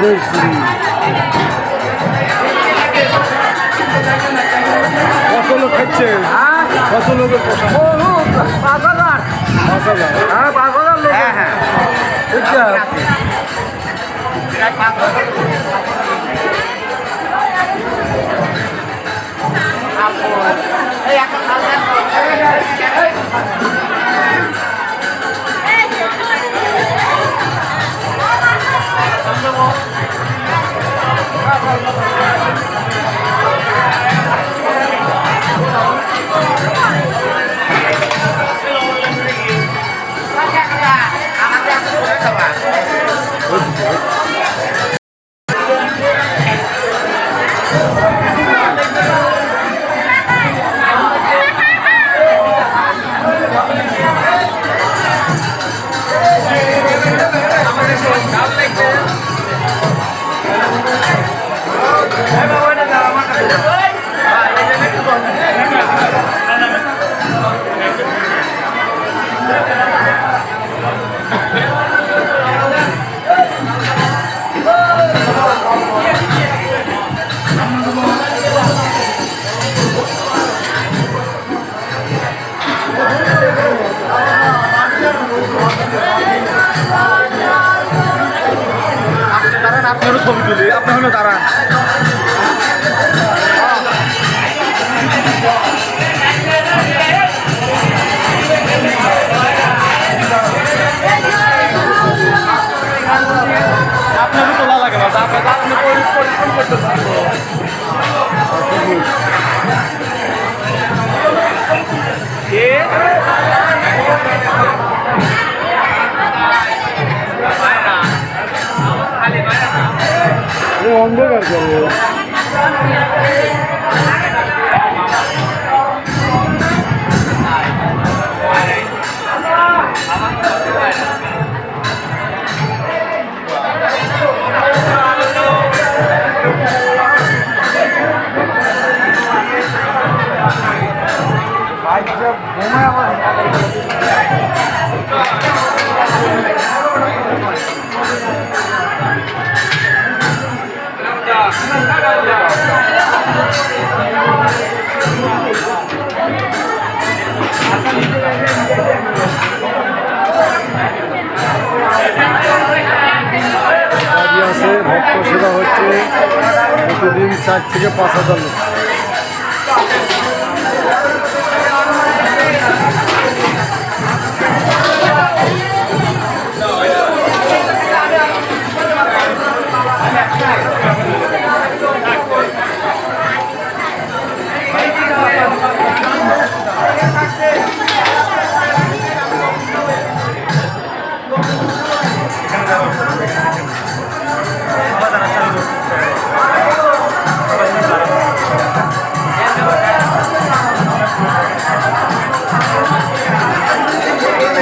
শ্রী কত লোক খাচ্ছে কত লোকের বহুত পাঁচ হাজার হ্যাঁ হ্যাঁ হ্যাঁ ঠিক Come like this. আপনারও ছবি তুলি আপনি হলো দাঁড়ান। আপনারও লাগে না আপনি আপনি পরিশ্রম করতে পারব। অন্ধকার করবো দাঁড়িয়ে আছে ভক্ত সেবা হচ্ছে প্রতিদিন চার থেকে পাঁচ হাজার লোক।